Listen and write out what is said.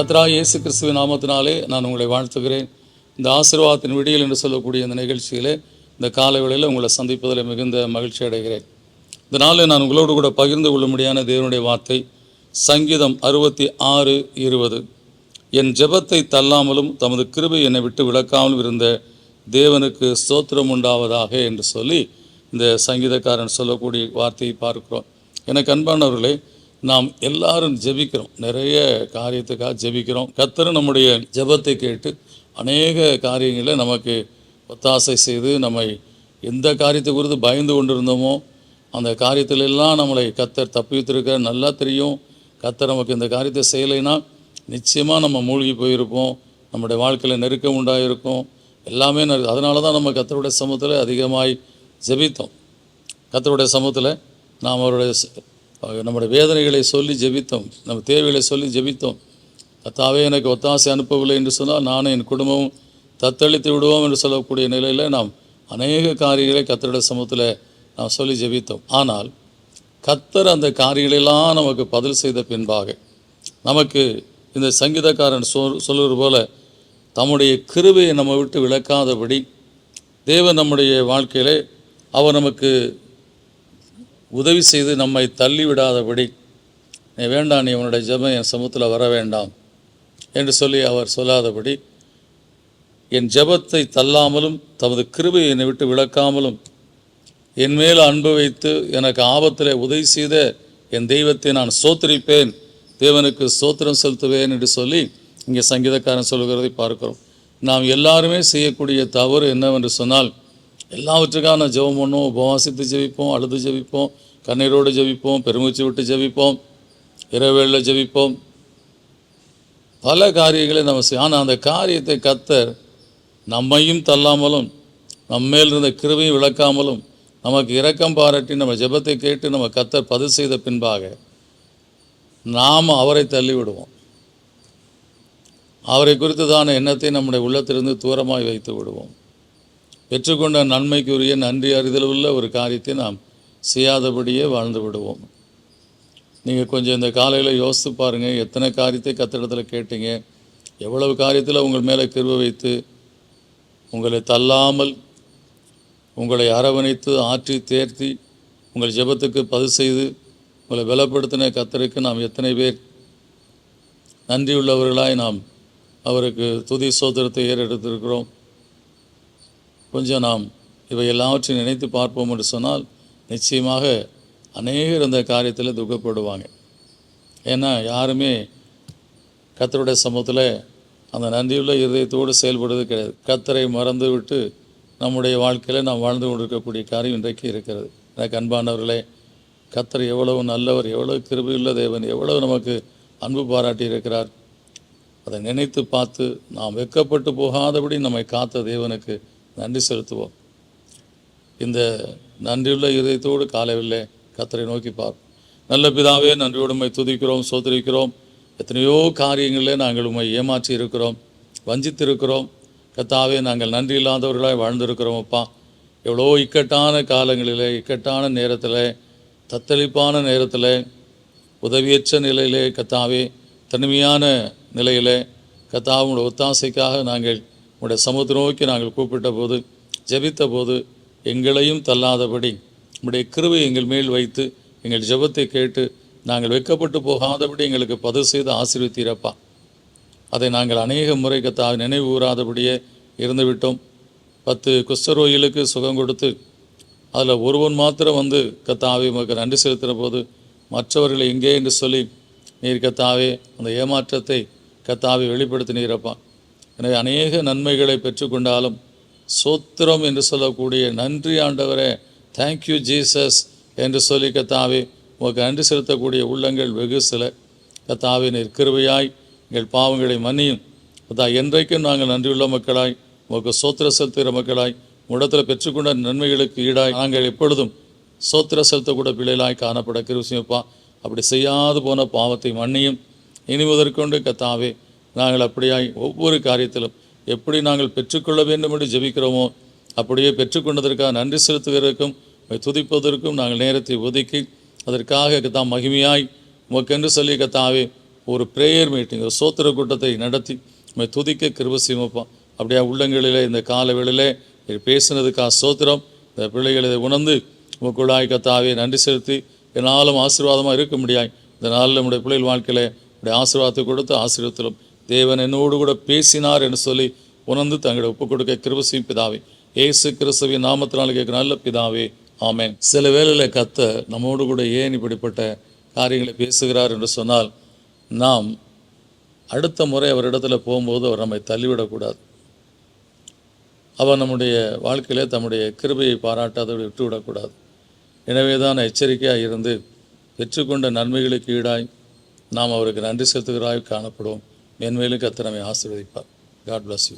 கத்ரா இயேசு கிறிஸ்துவின் நாமத்தினாலே நான் உங்களை வாழ்த்துகிறேன். இந்த ஆசீர்வாதத்தின் விடியல் என்று சொல்லக்கூடிய இந்த நிகழ்ச்சியிலே இந்த கால வேளையில் உங்களை சந்திப்பதில் மிகுந்த மகிழ்ச்சி அடைகிறேன். இதனால் நான் உங்களோடு கூட பகிர்ந்து கொள்ளும்படியான தேவனுடைய வார்த்தை சங்கீதம் அறுபத்தி ஆறு இருபது. என் ஜெபத்தை தள்ளாமலும் தமது கிருபை என்னை விட்டு விலக்காமலும் இருந்த தேவனுக்கு ஸ்தோத்திரம் உண்டாவதாக என்று சொல்லி இந்த சங்கீதக்காரன் சொல்லக்கூடிய வார்த்தையை பார்க்கிறோம். எனக்கு அன்பானவர்களே நாம் எல்லாரும் ஜெபிக்கிறோம். நிறைய காரியத்துக்காக ஜெபிக்கிறோம். கத்தர் நம்முடைய ஜெபத்தை கேட்டு அநேக காரியங்களை நமக்கு ஒத்தாசை செய்து நம்மை எந்த காரியத்தை குறித்து பயந்து கொண்டிருந்தோமோ அந்த காரியத்திலெல்லாம் நம்மளை கத்தர் தப்பித்திருக்க நல்லா தெரியும் கத்தர் நமக்கு இந்த காரியத்தை செய்யலைன்னா நிச்சயமாக நம்ம மூழ்கி போயிருப்போம். நம்முடைய வாழ்க்கையில் நெருக்கம் உண்டாயிருக்கும். எல்லாமே நெரு அதனால தான் நம்ம கத்தருடைய சமூகத்தில் அதிகமாய் ஜெபித்தோம். கத்தருடைய சமூகத்தில் நாம் அவருடைய நம்முடைய வேதனைகளை சொல்லி ஜெபித்தோம். நம்ம தேவைகளை சொல்லி ஜெபித்தோம். கத்தாவே எனக்கு ஒத்தாசை அனுப்பவில்லை என்று சொன்னால் நானும் என் குடும்பமும் தத்தளித்து விடுவோம் என்று சொல்லக்கூடிய நிலையில் நாம் அநேக காரியங்களை கத்தருடைய சமூகத்தில் நாம் சொல்லி ஜெபித்தோம். ஆனால் கத்தர் அந்த காரியங்களெல்லாம் நமக்கு பதில் செய்த பின்பாக நமக்கு இந்த சங்கீதக்காரன் சொல் சொல்லுவது போல தம்முடைய கிருபையை நம்ம விட்டு விளக்காதபடி தேவன் நம்முடைய வாழ்க்கையிலே அவர் நமக்கு உதவி செய்து நம்மை தள்ளி விடாதபடி நீ வேண்டாம் நீ உன்னுடைய ஜெபம் என் சமூகத்தில் வர வேண்டாம் என்று சொல்லி அவர் சொல்லாதபடி என் ஜெபத்தை தள்ளாமலும் தமது கிருபையை என்னை விட்டு விளக்காமலும் என் மேல் அன்பு வைத்து எனக்கு ஆபத்தில் உதவி செய்த என் தெய்வத்தை நான் சோத்திரிப்பேன் தேவனுக்கு சோத்திரம் செலுத்துவேன் என்று சொல்லி இங்கே சங்கீதக்காரன் சொல்கிறதை பார்க்கிறோம். நாம் எல்லாருமே செய்யக்கூடிய தவறு என்னவென்று சொன்னால் எல்லாவற்றுக்கான ஜெபம் பண்ணுவோம் உபவாசித்து ஜெபிப்போம் அழுது ஜெபிப்போம் கண்ணீரோடு ஜெபிப்போம் பெருமூச்சு விட்டு ஜெபிப்போம் இரவேளில் ஜெபிப்போம். பல காரியங்களை நம்ம செய்ய ஆனால் அந்த காரியத்தை கத்தர் நம்மையும் தள்ளாமலும் நம்மேல் இருந்த கிருவையும் விளக்காமலும் நமக்கு இரக்கம் பாராட்டி நம்ம ஜெபத்தை கேட்டு நம்ம கத்தர் பதிவு செய்த பின்பாக நாம் அவரை தள்ளிவிடுவோம். அவரை அவரை குறித்ததான எண்ணத்தை நம்முடைய உள்ளத்திலிருந்து தூரமாய் வைத்து விடுவோம். பெற்றுக்கொண்ட நன்மைக்குரிய நன்றி அறிதல் உள்ள ஒரு காரியத்தை நாம் செய்யாதபடியே வாழ்ந்து விடுவோம். நீங்கள் கொஞ்சம் இந்த காலையில் யோசித்து பாருங்கள் எத்தனை காரியத்தை கத்திடத்தில் கேட்டீங்க எவ்வளவு காரியத்தில் உங்கள் மேலே கிருவ வைத்து உங்களை தள்ளாமல் உங்களை அரவணைத்து ஆற்றி தேர்த்தி உங்கள் ஜெபத்துக்கு பதிவு செய்து உங்களை பலப்படுத்தின கத்தருக்கு நாம் எத்தனை பேர் நன்றியுள்ளவர்களாய் நாம் அவருக்கு துதி சோதரத்தை ஏறெடுத்திருக்கிறோம். கொஞ்சம் நாம் இவை எல்லாவற்றையும் நினைத்து பார்ப்போம் என்று சொன்னால் நிச்சயமாக அநேகர் இந்த காரியத்தில் துக்கப்படுவாங்க. ஏன்னா யாருமே கத்தருடைய சமூகத்தில் அந்த நன்றியுள்ள இருதயத்தோடு செயல்படுவது கிடையாது. கத்தரை மறந்து விட்டு நம்முடைய வாழ்க்கையில் நாம் வாழ்ந்து கொண்டிருக்கக்கூடிய காரியம் இன்றைக்கு இருக்கிறது. எனக்கு அன்பானவர்களே கத்தர் எவ்வளவு நல்லவர் எவ்வளவு கிருபியுள்ள தேவன் எவ்வளவு நமக்கு அன்பு பாராட்டி இருக்கிறார். அதை நினைத்து பார்த்து நாம் வெட்கப்பட்டு போகாதபடி நம்மை காத்த தேவனுக்கு நன்றி செலுத்துவோம். இந்த நன்றியுள்ள இதயத்தோடு காலையிலே கத்தரை நோக்கி பார். நல்ல பிதாவே நன்றியோடு உம்மை துதிக்கிறோம் சோதரிக்கிறோம் எத்தனையோ காரியங்களில் நாங்கள் உண்மை ஏமாற்றி இருக்கிறோம் வஞ்சித்திருக்கிறோம். கத்தாவே நாங்கள் நன்றி இல்லாதவர்களாய் வாழ்ந்திருக்கிறோம் அப்பா. எவ்வளோ இக்கட்டான காலங்களிலே இக்கட்டான நேரத்தில் தத்தளிப்பான நேரத்தில் உதவியற்ற நிலையிலே கத்தாவே தனிமையான நிலையிலே கத்தாவுடைய ஒத்தாசைக்காக நாங்கள் உடைய சமூகத்தை நோக்கி நாங்கள் கூப்பிட்ட போது ஜபித்த போது எங்களையும் தள்ளாதபடி உங்களுடைய கிருவை எங்கள் மேல் வைத்து எங்கள் ஜெபத்தை கேட்டு நாங்கள் வெட்கப்பட்டு போகாதபடி எங்களுக்கு பதிவு செய்து ஆசீர்வித்தீரப்பா. அதை நாங்கள் அநேக முறை கத்தாவை நினைவு கூறாதபடியே இருந்துவிட்டோம். பத்து குஷ்டரோகிகளுக்கு சுகம் கொடுத்து அதில் ஒருவன் மாத்திரம் வந்து கத்தாவே உமக்கு நன்றி செலுத்துகிற போது மற்றவர்கள் எங்கே என்று சொல்லி நீர் கத்தாவே அந்த ஏமாற்றத்தை கத்தாவை வெளிப்படுத்தினீரப்பான் எனவே அநேக நன்மைகளை பெற்றுக்கொண்டாலும் சோத்திரம் என்று சொல்லக்கூடிய நன்றி ஆண்டவரே தேங்க்யூ ஜீசஸ் என்று சொல்லி கத்தாவே உமக்கு நன்றி செலுத்தக்கூடிய உள்ளங்கள் வெகு சில. கத்தாவே நீர் எங்கள் பாவங்களை மன்னியும். கத்தா என்றைக்கும் நாங்கள் நன்றியுள்ள மக்களாய் உமக்கு சோத்திர செலுத்துகிற மக்களாய் உடத்தில் பெற்றுக்கொண்ட நன்மைகளுக்கு ஈடாய். நாங்கள் எப்பொழுதும் சோத்திர செலுத்தக்கூட பிள்ளைகளாய் காணப்பட கிருசியப்பா அப்படி செய்யாது போன பாவத்தை மன்னியும். இனி முதற்கொண்டு கத்தாவே நாங்கள் அப்படியாய் ஒவ்வொரு காரியத்திலும் எப்படி நாங்கள் பெற்றுக்கொள்ள வேண்டும் என்று ஜெபிக்கிறோமோ அப்படியே பெற்றுக்கொண்டதற்காக நன்றி செலுத்துவதற்கும் துதிப்பதற்கும் நாங்கள் நேரத்தை ஒதுக்கி அதற்காக கத்தா மகிமையாய் உமக்கென்று சொல்லி கத்தாவே ஒரு ப்ரேயர் மீட்டிங் ஒரு சோத்திர கூட்டத்தை நடத்தி உண்மை துதிக்க கிருப செய்வோப்பா அப்படியே உள்ளங்களிலே இந்த கால வேளையிலே பேசினதுக்காக சோத்திரம் இந்த பிள்ளைகள் இதை உணர்ந்து உமக்குள்ளாய் கத்தாவே நன்றி செலுத்தி என்னாலும் ஆசீர்வாதமாக இருக்க முடியாய். இந்த நாளில் நம்முடைய பிள்ளைகள் வாழ்க்கையில் உடைய ஆசீர்வாதத்தை கொடுத்து ஆசீர்வத்திலும் தேவன் என்னோடு கூட பேசினார் என்று சொல்லி உணர்ந்து தங்களை ஒப்புக் கொடுக்க கிருபசியும் பிதாவே. ஏசு கிறிஸ்துவின் நாமத்தினால் கேட்க நல்ல பிதாவே. ஆமேன். சில வேளையில் கத்த நம்மோடு கூட ஏன் இப்படிப்பட்ட காரியங்களை பேசுகிறார் என்று சொன்னால் நாம் அடுத்த முறை அவரிடத்துல போகும்போது அவர் நம்மை தள்ளிவிடக்கூடாது. அவர் நம்முடைய வாழ்க்கையிலே தம்முடைய கிருபையை பாராட்டாத விட்டுவிடக்கூடாது எனவே தான் எச்சரிக்கையாக இருந்து பெற்றுக்கொண்ட நன்மைகளுக்கு ஈடாய் நாம் அவருக்கு நன்றி செலுத்துகிறாய் காணப்படுவோம் மென்மேலும் கத்திரமை ஆசீர்வதிப்பார். God bless you